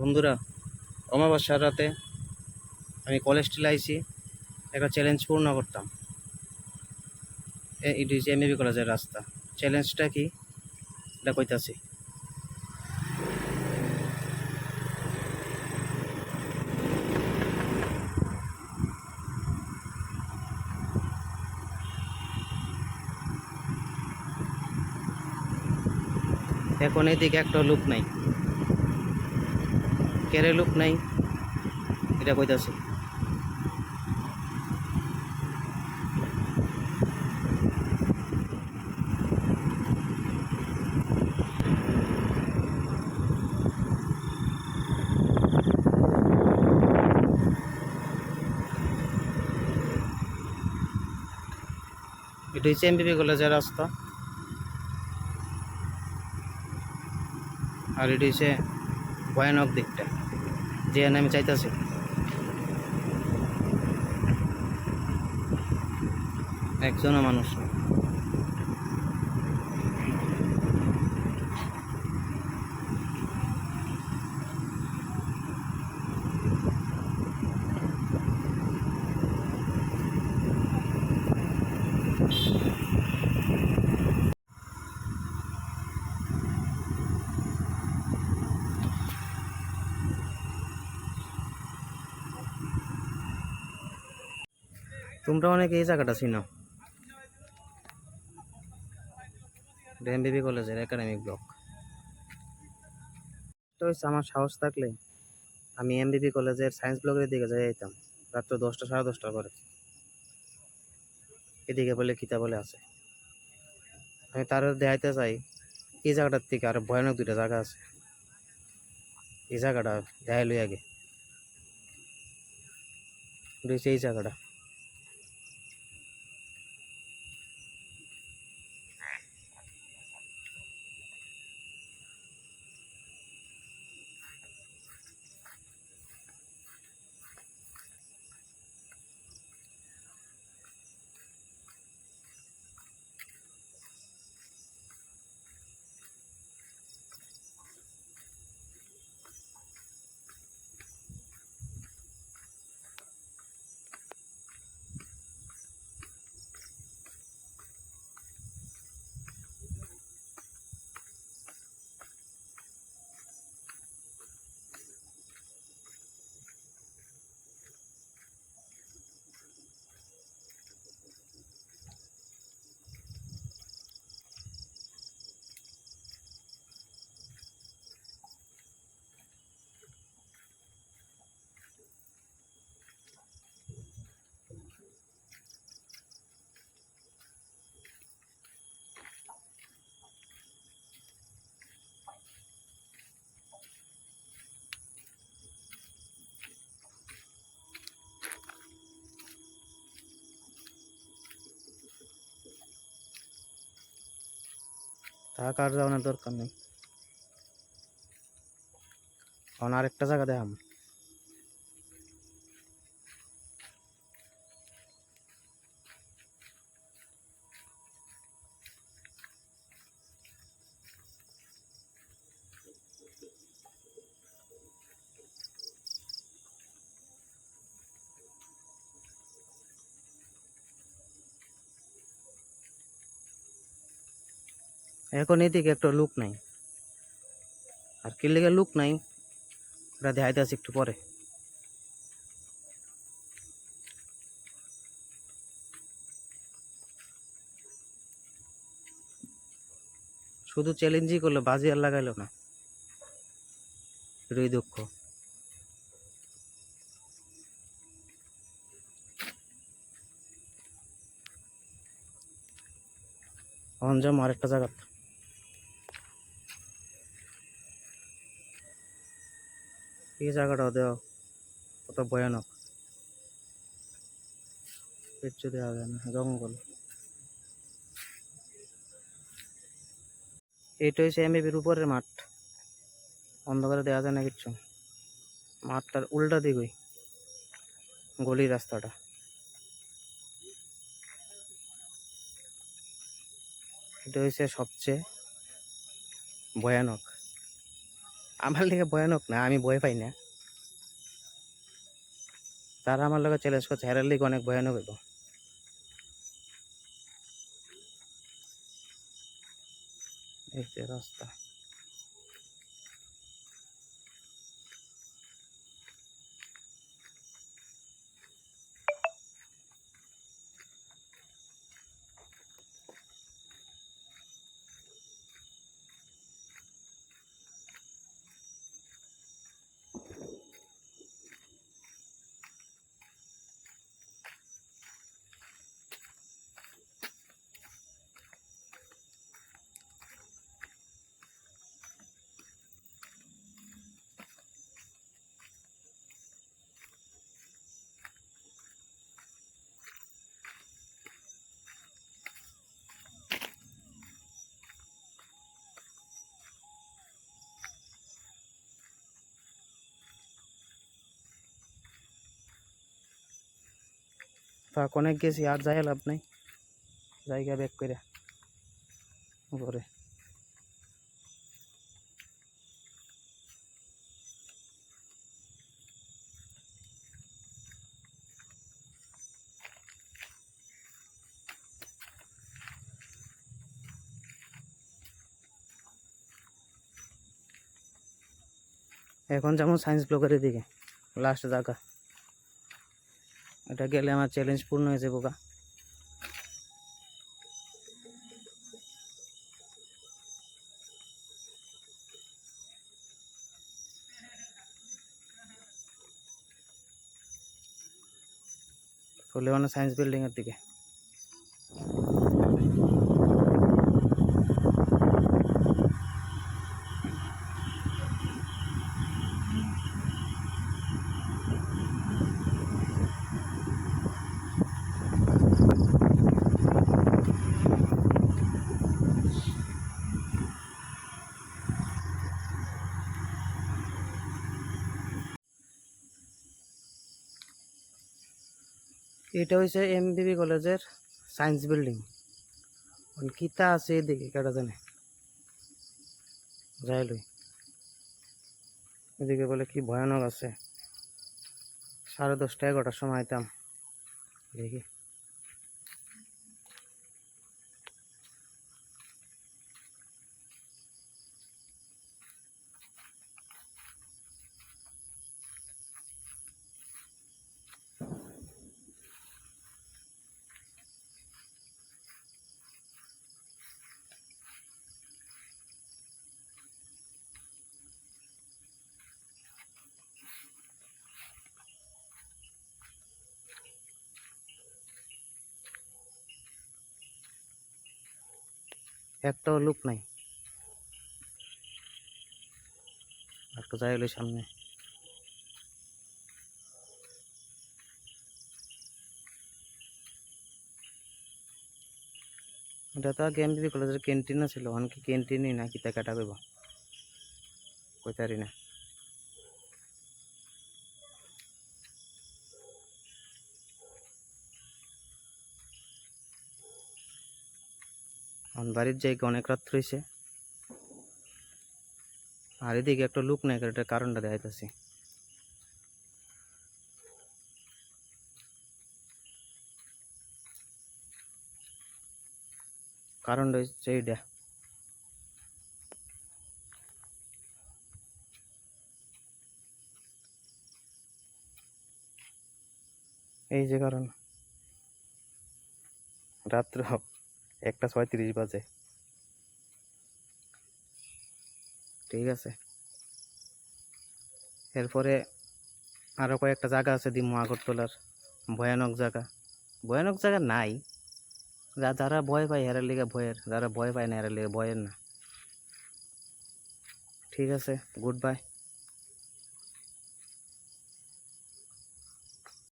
বন্ধুরা, অমাবস্যার রাতে আমি কলেজটি লাইছি একটা চ্যালেঞ্জ পূর্ণ করতাম। এটি হচ্ছে এমএবি কলেজের রাস্তা। চ্যালেঞ্জটা কি? এটা কইতাছি। এখন এদিকে একটা লুক নাই। কেরে লুক নাই। এটা কইতাছি। এটা হচ্ছে এমবিবি কলেজের রাস্তা। আর এটি হচ্ছে ভয়ানক দিকটা যে আমি চাইতেছি একজনও মানুষ নেই। তোমরা অনেকে এই জায়গাটা চিনো। এমবিবি কলেজের একাডেমিক ব্লক তো আমার সাহস থাকলে আমি এমবিবি কলেজের সায়েন্স ব্লকের দিকে যাই যেতাম রাত্র দশটা, সাড়ে দশটা করে এদিকে বলে, কিতা বলে আছে। আমি তার দেখাইতে চাই, এই জায়গাটার থেকে আরও ভয়ানক দুইটা জায়গা আছে। এই জায়গাটা দেখাই লই আগে। হচ্ছে এই জায়গাটা। থাক আর যাওয়ানোর দরকার নেই। এখন আরেকটা জায়গা দেখাম এখন এদিকে একটা লুক নাই। আর কি লেগে লুক নাই ওটা দেখাইতে আছে একটু পরে। শুধু চ্যালেঞ্জই করল, বাজি আর লাগাইলো না। এটাই দুঃখ। অঞ্জাম আরেকটা জায়গা এই জায়গাটা দেওয়া কত ভয়ানক। কিচ্ছু দেওয়া যায় না, জঙ্গল। এইটা হচ্ছে এমবিবির উপরের মাঠ। অন্ধকারে দেওয়া যায় না কিচ্ছু। মাঠটার উল্টা দিকই গলির রাস্তাটা। এটা হচ্ছে সবচেয়ে ভয়ানক। আমার লিগে ভয়ানক না, আমি ভয় পাই না। তারা আমার লগে চ্যালেঞ্জ করছে, হেরার লিগে অনেক ভয়ানক হইব। রাস্তা। ফাঁক অনেক গেছি? আর যাই লাভ নাই। জায়গা ব্যাক করে ঘরে এখন যেমন সায়েন্স ব্লকের দিকে। লাস্ট জায়গা। এটা গেলে আমার চ্যালেঞ্জ পূর্ণ হয়েছে বোকা মানে সায়েন্স বিল্ডিংয়ের দিকে। এটা হচ্ছে এমবিবি কলেজের সায়েন্স বিল্ডিং কিতা আছে এদিকে কেটা জানে? যাই লই। এদিকে বলে কি ভয়ানক আছে। সাড়ে দশটা এগারোটার সময় আইতাম। দেখি। একটাও লুক নাই। একটা যাই হলো সামনে। এটা তো আগে এমবিবি কলেজের ক্যান্টিন ছিল। অনেকে ক্যান্টিনই না কিতা কাটা কইব কইতারি না। বাড়ির জায়গা অনেক রাত হয়েছে আর এদিকে একটা লুক নাই এটা কারণটা দেখাইতেছি। কারণটা হচ্ছে এইটা এই যে কারণ। রাত্রে রাত্র একটা ছয়ত্রিশ বাজে। ঠিক আছে। এরপরে আরও কয়েকটা জায়গা আছে দিমু আগরতলার। ভয়ানক জায়গা। ভয়ানক জায়গা নাই। যা যারা ভয় পায় হেরার লিগে ভয়ের। যারা ভয় পায় না হেরার লিগে ভয়ের না। ঠিক আছে, গুড বাই।